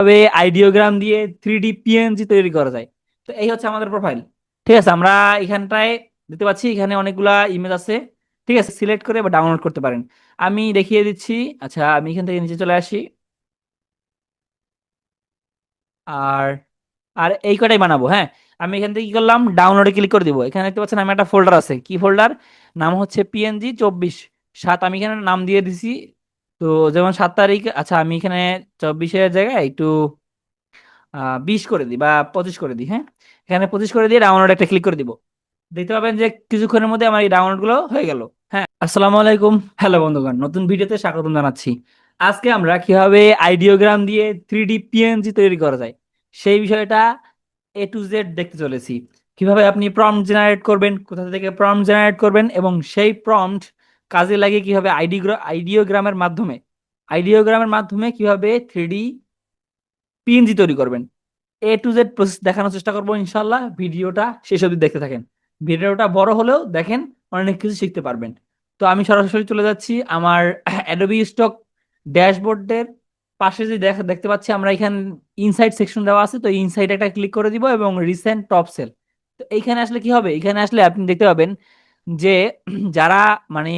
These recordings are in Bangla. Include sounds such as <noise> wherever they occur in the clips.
তবে আইডিওগ্রাম দিয়ে থ্রি ডি পিএনজি তৈরি করা যায়। তো এই হচ্ছে আমাদের প্রোফাইল ঠিক আছে, আমরা এখানটায় দেখতে পাচ্ছি, এখানে অনেকগুলা ইমেজ আছে। ঠিক আছে সিলেক্ট করে বা ডাউনলোড করতে পারেন। আমি দেখিয়ে দিচ্ছি। আচ্ছা আমি এখান থেকে নিচে চলে আসি। আর আর এই কটাই বানাবো হ্যাঁ? আমি এখান থেকে কি করলাম? ডাউনলোডে ক্লিক করে দিব। এখানে দেখতে পাচ্ছেন আমি একটা ফোল্ডার আছে। কি ফোল্ডার নাম হচ্ছে পিএনজি চব্বিশ সাত। আমি এখানে নাম দিয়ে দিছি তো যেমন সাত তারিখ আচ্ছা আমি এখানে চব্বিশের জায়গায় একটু বিশ করে দিই বা পঁচিশ করে দিই হ্যাঁ? এখানে পঁচিশ করে দিয়ে ডাউনলোড একটা ক্লিক করে দিব। দেখতে পাবেন যে কিছুক্ষণের মধ্যে আমার এই ডাউনলোডগুলো হয়ে গেল হ্যাঁ? আসসালামু আলাইকুম। হ্যালো বন্ধুগণ, নতুন ভিডিওতে স্বাগতম জানাচ্ছি। আজকে আমরা কীভাবে আইডিওগ্রাম দিয়ে থ্রি ডি পিএনজি তৈরি করা যায়, সেই বিষয়টা এ টু জেড দেখতে চলেছি। কীভাবে আপনি প্রম্পট জেনারেট করবেন, কোথা থেকে প্রম্পট জেনারেট করবেন এবং সেই প্রম্পট কাজে লাগিয়ে কীভাবে আইডি আইডিওগ্রামের মাধ্যমে আইডিওগ্রামের মাধ্যমে কীভাবে থ্রি ডি পিএনজি তৈরি করবেন। এ টু জেড প্রসেস দেখানোর চেষ্টা করব ইনশাল্লাহ ভিডিওটা শেষ অবধি দেখতে থাকেন। ভিডিওটা বড় হলেও দেখেন অনেক কিছু শিখতে পারবেন। তো আমি সরাসরি চলে যাচ্ছি আমার অ্যাডোবি স্টক ড্যাশবোর্ডের পাশে যে দেখা দেখতে পাচ্ছি, আমরা এখানে ইনসাইড সেকশন দেওয়া আছে। তো ইনসাইড একটা ক্লিক করে দিব এবং রিসেন্ট টপ সেল তো এইখানে আসলে কি হবে? এখানে আসলে আপনি দেখতে পাবেন যে যারা মানে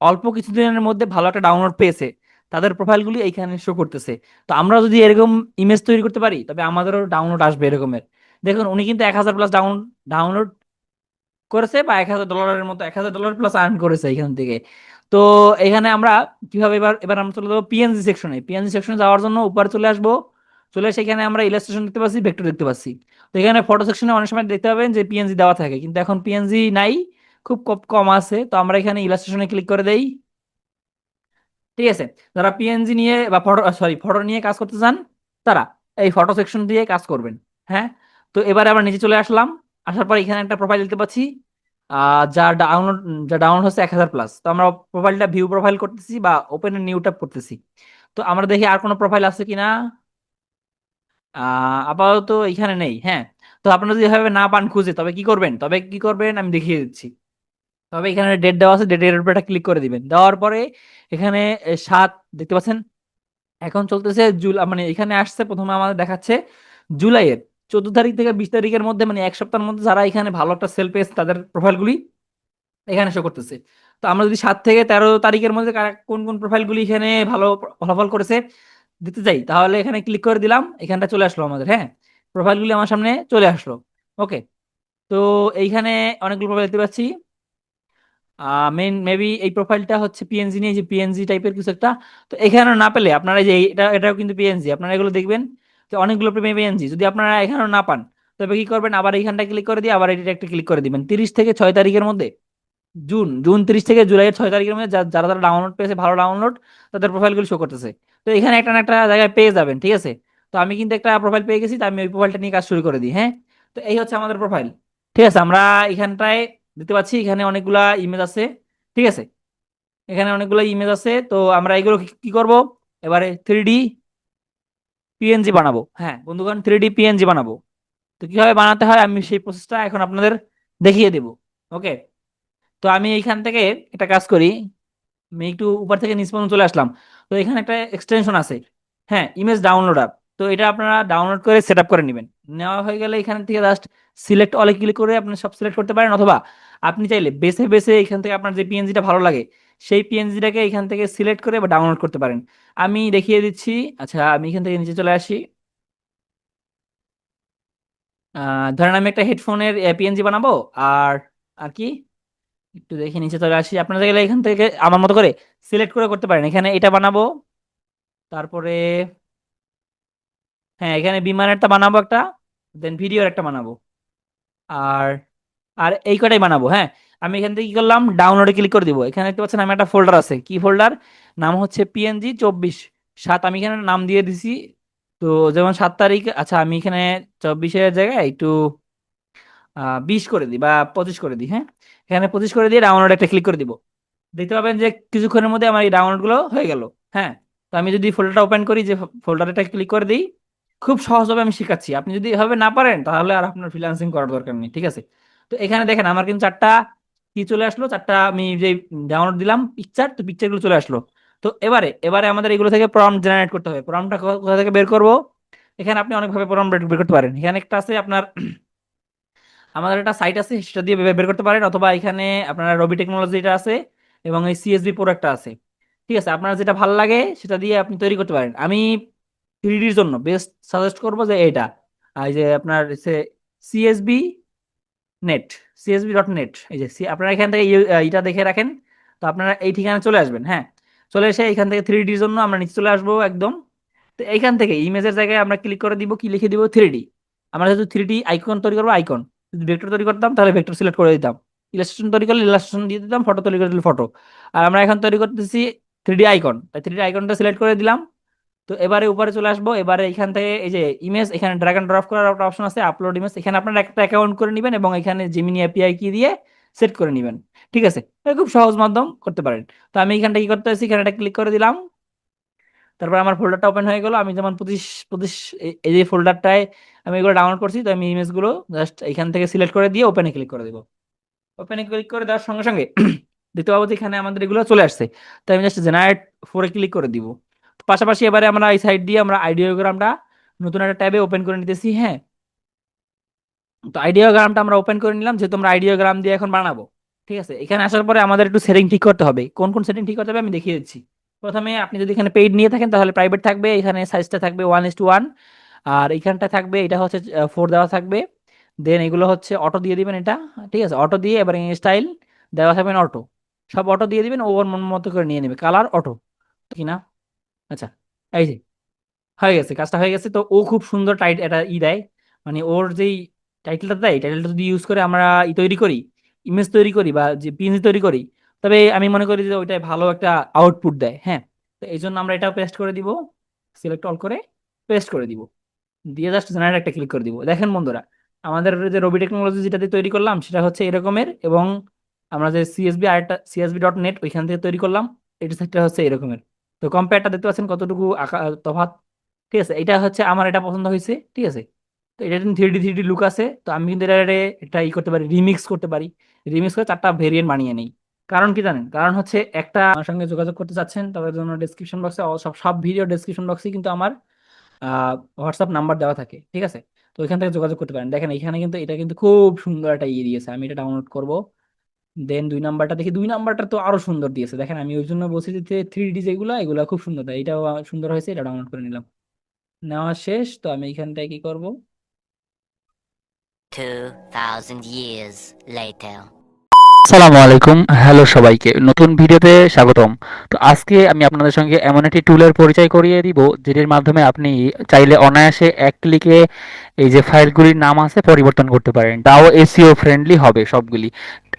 অল্প কিছুদিনের মধ্যে ভালো একটা ডাউনলোড পেয়েছে। তাদের প্রোফাইলগুলি এইখানে শো করতেছে। তো আমরা যদি এরকম ইমেজ তৈরি করতে পারি, তবে আমাদেরও ডাউনলোড আসবে এরকমের। দেখুন, উনি কিন্তু এক হাজার প্লাস ডাউন ডাউনলোড করেছে বা এক হাজার ডলারের মতো, এক হাজার ডলার প্লাস আর্ন করেছে এখান থেকে। তো এখানে আমরা কীভাবে এবার এবার আমরা চলে যাব পিএনজি সেকশনে পিএনজি সেকশনে যাওয়ার জন্য উপরে চলে আসব। চলে এসে এখানে আমরা ইলাস্ট্রেশন দেখতে পাচ্ছি ভেক্টর দেখতে পাচ্ছি। তো এখানে ফটো সেকশনে অনেক সময় দেখতে পাবেন যে পিএনজি দেওয়া থাকে। কিন্তু এখন পিএনজি নাই। খুব কম কম আছে। তো আমরা এখানে ইলাস্ট্রেশনে ক্লিক করে দেই। ঠিক আছে? যারা পিএনজি নিয়ে বা ফটো সরি ফটো নিয়ে কাজ করতে চান, তারা এই ফটো সেকশন দিয়ে কাজ করবেন হ্যাঁ? তো এবারে আবার নিচে চলে আসলাম। আসার পর এখানে একটা প্রোফাইল দেখতে পাচ্ছি। যার ডাউনলোড যা ডাউনলোড হচ্ছে এক হাজার প্লাস তো আমরা প্রোফাইলটা ভিউ প্রোফাইল করতেছি বা ওপেন নিউ ট্যাব করতেছি তো আমরা দেখি আর কোনো প্রোফাইল আছে কিনা। আহ আপাতত এখানে নেই হ্যাঁ? তো আপনারা যদি এভাবে না পান খুঁজে, তবে কি করবেন? তবে কি করবেন? আমি দেখিয়ে দিচ্ছি। তবে এখানে ডেট দেওয়া আছে ডেটের উপরে ক্লিক করে দিবেন। দেওয়ার পরে এখানে সাত, দেখতে পাচ্ছেন? এখন চলতেছে জুলাই মানে এখানে আসছে, প্রথমে আমাদের দেখাচ্ছে জুলাইয়ের চোদ্দ তারিখ থেকে বিশ তারিখের মধ্যে মানে এক সপ্তাহের মধ্যে যারা এখানে ভালো একটা সেল পেয়েছে, তাদের প্রোফাইলগুলি এখানে শো করতেছে। তো আমরা যদি সাত থেকে তেরো তারিখের মধ্যে কোন কোন প্রোফাইলগুলি এখানে ভালো ফলাফল করেছে দিতে চাই, তাহলে এখানে ক্লিক করে দিলাম, এখানটা চলে আসলো আমাদের হ্যাঁ? প্রোফাইলগুলি আমার সামনে চলে আসলো ওকে তো এইখানে অনেকগুলো প্রোফাইল দেখতে পাচ্ছি। মেন মেবি এই প্রোফাইলটা হচ্ছে পিএনজি নিয়ে, যে পিএনজি টাইপের কিছু একটা। তো এখানে না পেলে আপনারা যে এটা, এটাও কিন্তু পিএনজি আপনারা এগুলো দেখবেন যে অনেকগুলো পিএনজি যদি আপনারা এখানেও না পান, তবে কি করবেন? আবার এইখানটা ক্লিক করে দিয়ে আবার এটা একটা ক্লিক করে দিবেন। তিরিশ থেকে ছয় তারিখের মধ্যে, জুন জুন তিরিশ থেকে জুলাইয়ের ছয় তারিখের মধ্যে যারা যারা ডাউনলোড পেয়েছে, ভালো ডাউনলোড তাদের প্রোফাইলগুলো শো করতেছে। তো এখানে একটা না একটা জায়গায় পেয়ে যাবেন, ঠিক আছে? তো আমি কিন্তু একটা প্রোফাইল পেয়ে গেছি, তো আমি ওই প্রোফাইলটা নিয়ে কাজ শুরু করে দিই হ্যাঁ? তো এই হচ্ছে আমাদের প্রোফাইল ঠিক আছে? আমরা এখানটায় দেখতে পাচ্ছি এখানে অনেকগুলা ইমেজ আছে, ঠিক আছে? এখানে অনেকগুলো ইমেজ আছে, তো আমরা এগুলো কি- করব? এবারে থ্রি ডি পিএনজি বানাবো। হ্যাঁ বন্ধুগণ থ্রি ডি পিএনজি বানাবো। তো কীভাবে বানাতে হয়? আমি সেই প্রসেসটা এখন আপনাদের দেখিয়ে দেব। ওকে তো আমি এইখান থেকে একটা কাজ করি। আমি একটু উপর থেকে নিচ চলে আসলাম। তো এখানে একটা এক্সটেনশন আছে। হ্যাঁ ইমেজ ডাউনলোড আপ তো এটা আপনারা ডাউনলোড করে সেট আপ করে নেবেন। নেওয়া হয়ে গেলে এখান থেকে জাস্ট সিলেক্ট অলে ক্লিক করে আপনি সব সিলেক্ট করতে পারেন, অথবা আপনি চাইলে বেছে বেছে এখান থেকে আপনার যে পিএনজিটা ভালো লাগে, সেই পিএনজিটাকে এখান থেকে সিলেক্ট করে বা ডাউনলোড করতে পারেন। আমি দেখিয়ে দিচ্ছি আচ্ছা আমি এখান থেকে নিচে চলে আসি। ধরেন আমি একটা হেডফোনের পিএনজি বানাবো, আর আর কি? একটু দেখে নিচে চলে আসি। আপনারা গেলে এখান থেকে আমার মতো করে সিলেক্ট করে করতে পারেন। এখানে এটা বানাবো, তারপরে হ্যাঁ এখানে বিমানেরটা বানাবো একটা দেন ভিডিওর একটা বানাবো। আর আর এই কটাই বানাবো হ্যাঁ? আমি এখান থেকে কি করলাম? ডাউনলোডে ক্লিক করে দিব। এখানে দেখতে পাচ্ছেন আমি একটা ফোল্ডার আছে। কি ফোল্ডার নাম হচ্ছে পিএনজি চব্বিশ। সাত, আমি এখানে নাম দিয়ে দিছি। তো যেমন সাত তারিখ আচ্ছা আমি এখানে চব্বিশের জায়গায় একটু বিশ করে দিই বা পঁচিশ করে দিই হ্যাঁ? এখানে পঁচিশ করে দিয়ে ডাউনলোড একটা ক্লিক করে দিব। দেখতে পাবেন যে কিছুক্ষণের মধ্যে আমার এই ডাউনলোডগুলো হয়ে গেল হ্যাঁ? তো আমি যদি ফোল্ডারটা ওপেন করি, যে ফোল্ডারটা ক্লিক করে দিই খুব সহজভাবে আমি শিখাচ্ছি। আপনি যদি এভাবে না পারেন, তাহলে আর আপনার ফ্রিল্যান্সিং করার দরকার নেই, ঠিক আছে? তো এখানে দেখেন, আমার কিন্তু চারটা কি চলে আসলো? চারটা আমি যে ডাউনলোড দিলাম পিকচার তো পিকচারগুলো চলে আসলো। তো এবারে এবারে আমাদের এগুলো থেকে প্রম্পট জেনারেট করতে হবে। প্রম্পটটা কোথা থেকে বের করব? এখানে আপনি অনেকভাবে প্রোগ্রাম বের করতে পারেন। এখানে একটা আছে আপনার, <clears throat> আমাদের একটা সাইট আছে, সেটা দিয়ে বের করতে পারেন। অথবা এখানে আপনার রবি টেকনোলজিটা আছে এবং এই সিএসবি প্রো একটা আছে। ঠিক আছে? আপনার যেটা ভালো লাগে, সেটা দিয়ে আপনি তৈরি করতে পারেন। আমি থ্রিডির জন্য। বেস্ট সাজেস্ট করব যে এটা এই যে আপনার CSB net CSB dot net এই যে আপনারা এখান থেকে এটা দেখে রাখেন। তো আপনারা এই ঠিকানা চলে আসবেন হ্যাঁ? চলে এসে এখান থেকে থ্রি ডির জন্য আমরা নিচে চলে আসব একদম। তো এইখান থেকে ইমেজের জায়গায় আমরা ক্লিক করে দিব, কি লিখে দিব? থ্রি ডি আমরা যেহেতু থ্রি ডি আইকন তৈরি করব আইকন যদি ভেক্টর তৈরি করতাম, তাহলে ভেক্টর সিলেক্ট করে দিতাম। ইলাস্ট্রেশন তৈরি করলে ইলাস্ট্রেশন দিয়ে দিতাম ফটো তৈরি করে দিলে ফটো আর আমরা এখন তৈরি করতেছি থ্রি ডি আইকন তাই থ্রি ডি আইকনটা সিলেক্ট করে দিলাম। তো এবারে উপরে চলে আসব। এবারে এখান থেকে এই যে ইমেজ এখানে ড্র্যাগ এন্ড ড্রপ করার একটা অপশন আছে আপলোড ইমেজ এখানে আপনারা একটা অ্যাকাউন্ট করে নেবেন এবং এখানে জিমিনি এপিআই কি দিয়ে সেট করে নেবেন। ঠিক আছে? খুব সহজ মাধ্যম করতে পারেন। তো আমি এখানটা কি করতে এখানে একটা ক্লিক করে দিলাম। তারপর আমার ফোল্ডারটা ওপেন হয়ে গেল। আমি যেমন পঁচিশ পঁচিশ এই- যে ফোল্ডারটায় আমি এগুলো ডাউনলোড করছি, তো আমি ইমেজগুলো জাস্ট এখান থেকে সিলেক্ট করে দিয়ে ওপেনে ক্লিক করে দেবো। ওপেনে ক্লিক করে দেওয়ার সঙ্গে সঙ্গে <clears throat> দেখতে পাবো এখানে আমাদের এগুলো চলে আসছে। তো আমি জাস্ট জেনারেট ফোরে ক্লিক করে দিব। পাশাপাশি এবারে আমরা এই সাইড দিয়ে আমরা আইডিওগ্রামটা নতুন একটা ট্যাবে ওপেন করে নিতেছি হ্যাঁ? তো আইডিওগ্রামটা আমরা ওপেন করে নিলাম, যেহেতু আমরা আইডিওগ্রাম দিয়ে এখন বানাবো, ঠিক আছে? এখানে আসার পরে আমাদের একটু সেটিং ঠিক করতে হবে। কোন কোন সেটিং ঠিক করতে হবে আমি দেখিয়ে দিচ্ছি। প্রথমে আপনি যদি এখানে পেইড নিয়ে থাকেন, তাহলে প্রাইভেট থাকবে, এখানে সাইজটা থাকবে ওয়ান ইস টু ওয়ান আর এখানটা থাকবে, এটা হচ্ছে ফোর দেওয়া থাকবে। দেন এগুলো হচ্ছে অটো দিয়ে দিবেন এটা, ঠিক আছে? অটো দিয়ে এবার স্টাইল দেওয়া থাকবেন অটো সব অটো দিয়ে দিবেন ওর মন মতো করে নিয়ে নেবে। কালার অটো কি না? আচ্ছা এই যে, হয়ে গেছে, কাজটা হয়ে গেছে। তো ও খুব সুন্দর টাইট, এটা ই দেয়। মানে ওর যেই টাইটেলটা দেয় টাইটেলটা যদি ইউজ করে আমরা ই তৈরি করি ইমেজ তৈরি করি বা যে পিএনজি তৈরি করি, তবে আমি মনে করি যে ওইটাই ভালো একটা আউটপুট দেয় হ্যাঁ? তো এই জন্য আমরা এটা পেস্ট করে দিব সিলেক্ট অল করে পেস্ট করে দিব। দিয়ে জাস্ট জেনারেট একটা ক্লিক করে দিব। দেখেন বন্ধুরা, আমাদের যে রবি টেকনোলজি যেটা দিয়ে তৈরি করলাম, সেটা হচ্ছে এরকমের এবং আমরা যে সিএসবি আর আরেকটা সিএসবি ডট নেট ওইখান থেকে তৈরি করলাম, এটা সেটা হচ্ছে এরকমের। তো কম্পেয়ারটা দেখতে পাচ্ছেন কতটুকু তফাৎ। ঠিক আছে এটা হচ্ছে আমার এটা পছন্দ হয়েছে, ঠিক আছে। তো এটা three D three D look আছে, তো আমি কিন্তু এটা এটা ই করতে পারি রিমিক্স করতে পারি। রিমিক্স করে চারটা ভেরিয়েন্ট বানিয়ে নেই। কারণ কি জানেন? কারণ হচ্ছে একটা আমার সঙ্গে যোগাযোগ করতে চাচ্ছেন, তাদের জন্য ডেসক্রিপশন বক্সে সব সব ভিডিও ডেসক্রিপশন বক্সে কিন্তু আমার হোয়াটসঅ্যাপ নাম্বার দেওয়া থাকে, ঠিক আছে। তো ওইখান থেকে যোগাযোগ করতে পারেন। দেখেন এখানে কিন্তু, এটা কিন্তু খুব সুন্দর একটা ইয়ে দিয়েছে, আমি এটা ডাউনলোড করব। দেন দুই নাম্বারটা দেখি দুই নাম্বারটা তো আরও সুন্দর দিয়েছে। দেখেন আমি ওই জন্য বলছি যে থ্রি ডি যেগুলো এগুলো খুব সুন্দর। দেয় এটাও সুন্দর হয়েছে এটা ডাউনলোড করে নিলাম। নেওয়া শেষ তো আমি এখানটায় কি করব? 2,000 years later. আসসালামু আলাইকুম হ্যালো সবাইকে। নতুন ভিডিওতে স্বাগতম। তো আজকে আমি আপনাদের সঙ্গে এমন একটি টুলের পরিচয় করিয়ে দিব যেটির মাধ্যমে আপনি চাইলে অনায়াসে এক ক্লিকে এই যে ফাইলগুলির নাম আছে পরিবর্তন করতে পারেন। তাও এসিও ফ্রেন্ডলি হবে সবগুলি।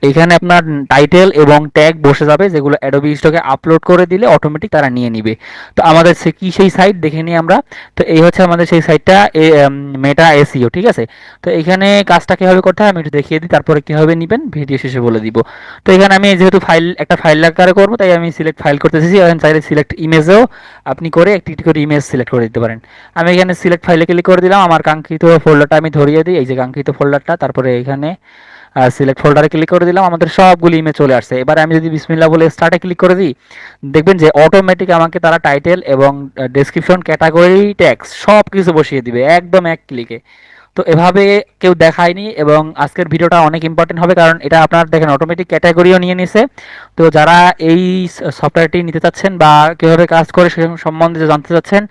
এখানে আপনার টাইটেল এবং ট্যাগ বসে যাবে, যেগুলো অ্যাডোবি স্টকে আপলোড করে দিলে অটোমেটিক তারা নিয়ে নিবে। তো আমাদের সে কি সেই সাইট দেখে নিই আমরা। তো এই হচ্ছে আমাদের সেই সাইটটা মেটা এসিও ঠিক আছে? তো এখানে কাজটা কীভাবে করতে হয় আমি একটু দেখিয়ে দিই, তারপরে কীভাবে নেবেন ভিডিও শেষে বলে দিব। তো এখানে আমি যেহেতু ফাইল একটা ফাইল আকারে করব, তাই আমি সিলেক্ট ফাইল করতেছি এখানে চাইলে সিলেক্ট ইমেজেও আপনি করে একটি একটি করে ইমেজ সিলেক্ট করে দিতে পারেন। আমি এখানে সিলেক্ট ফাইলে ক্লিক করে দিলাম। আমার কাঙ্ক্ষিত ফোল্ডারটা আমি ধরিয়ে দিই। এই যে কাঙ্ক্ষিত ফোল্ডারটা তারপরে এখানে সিলেক্ট ফোল্ডারে ক্লিক করে দিলাম, আমাদের সবগুলি ইমেজ চলে আসছে। এবার আমি যদি বিসমিল্লা বলে স্টার্টে ক্লিক করে দিই, দেখবেন যে অটোমেটিক আমাকে তারা টাইটেল এবং ডেসক্রিপশন ক্যাটাগরি ট্যাক্স সব কিছু বসিয়ে দিবে, একদম এক ক্লিকে তো এভাবে কেউ দেখায়নি এবং আজকের ভিডিওটা অনেক ইম্পর্টেন্ট হবে, কারণ এটা আপনার দেখেন অটোমেটিক ক্যাটাগরিও নিয়ে নিছে। তো যারা এই সফটওয়্যারটি নিতে চাচ্ছেন বা কীভাবে কাজ করে সে সম্বন্ধে জানতে চাচ্ছেন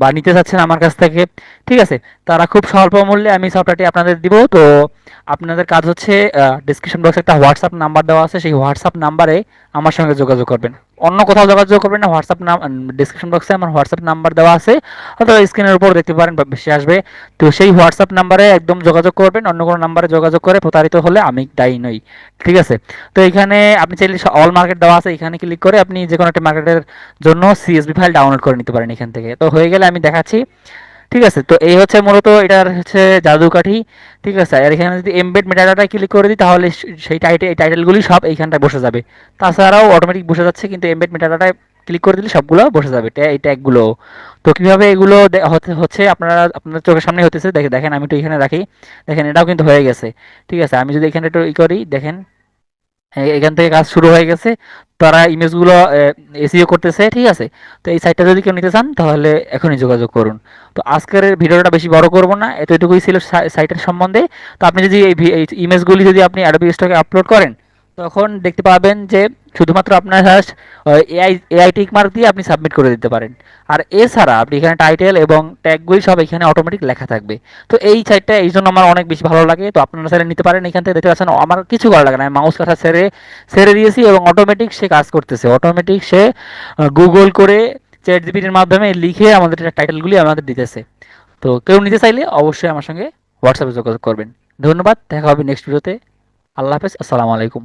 বা নিতে চাচ্ছেন আমার কাছ থেকে, ঠিক আছে? তারা খুব স্বল্প মূল্যে আমি সফটওয়্যারটি আপনাদের দিব। তো আপনাদের কাজ হচ্ছে ডিসক্রিপশন বক্সে একটা হোয়াটসঅ্যাপ নাম্বার দেওয়া আছে। সেই হোয়াটসঅ্যাপ নাম্বারে আমার সঙ্গে যোগাযোগ করবেন। অন্য কোথাও যোগাযোগ করবেন না হোয়াটসঅ্যাপ নাম ডিসক্রিপশন বক্সে আমার হোয়াটসঅ্যাপ নাম্বার দেওয়া আছে, অথবা স্ক্রিনের উপর দেখতে পারেন বেশি আসবে। তো সেই হোয়াটসঅ্যাপ নাম্বারে একদম যোগাযোগ করবেন, অন্য কোনো নাম্বারে যোগাযোগ করে প্রতারিত হলে আমি দায়ী নই, ঠিক আছে? তো এখানে আপনি চাইলে অল মার্কেট দেওয়া আছে, এখানে ক্লিক করে আপনি যে কোনো একটা মার্কেটের জন্য সিএসবি ফাইল ডাউনলোড করে নিতে পারেন এখান থেকে। তো হয়ে গেলে আমি দেখাচ্ছি ঠিক আছে, তো এই হচ্ছে মূলত এটার হচ্ছে জাদুকাঠি, ঠিক আছে? আর এখানে যদি এমবেড মেটাডাটা ক্লিক করে দিই, তাহলে সেই টাইটেল এই টাইটেলগুলি সব এইখানটায় বসে যাবে। তাছাড়াও অটোমেটিক বসে যাচ্ছে, কিন্তু এমবেড মেটাডাটায় ক্লিক করে দিলে সবগুলো বসে যাবে এই ট্যাগগুলো তো কীভাবে এগুলো হচ্ছে আপনারা, আপনাদের চোখের সামনে হতেছে। দেখে, দেখেন, আমি একটু এখানে রাখি। দেখেন, এটাও কিন্তু হয়ে গেছে। ঠিক আছে, আমি যদি এখানে একটু ই করি, দেখেন এখান থেকে কাজ শুরু হয়ে গেছে। তারা ইমেজগুলো এসিও করতেছে, ঠিক আছে? তো এই সাইটটা যদি কেউ নিতে চান, তাহলে এখনই যোগাযোগ করুন। তো আজকের ভিডিওটা বেশি বড় করব না, এতটুকুই ছিল সাইটের সম্বন্ধে। তো আপনি যদি এই ইমেজগুলি যদি আপনি অ্যাডোবি স্টকে আপলোড করেন, তখন দেখতে পাবেন যে শুধুমাত্র আপনার এআই এআই টিক মার্ক দিয়ে আপনি সাবমিট করে দিতে পারেন। আর এছাড়া আপনি এখানে টাইটেল এবং ট্যাগগুলি সব এখানে অটোমেটিক লেখা থাকবে। তো এই সাইটটা এই জন্য আমার অনেক বেশি ভালো লাগে। তো আপনারা চাইলে নিতে পারেন এখান থেকে। দেখতে পাচ্ছেন, আমার কিছু করা লাগে না। আমি মাউস কাঠা সেরে সেরে দিয়েছি এবং অটোমেটিক সে কাজ করতেছে। অটোমেটিক সে গুগল করে চ্যাট জিপিটির মাধ্যমে লিখে আমাদের টাইটেলগুলি আমাদের দিতেছে। তো কেউ নিতে চাইলে অবশ্যই আমার সঙ্গে হোয়াটসঅ্যাপে যোগাযোগ করবেন। ধন্যবাদ। দেখা হবে নেক্সট ভিডিওতে আল্লাহ হাফেজ। আসসালামু আলাইকুম।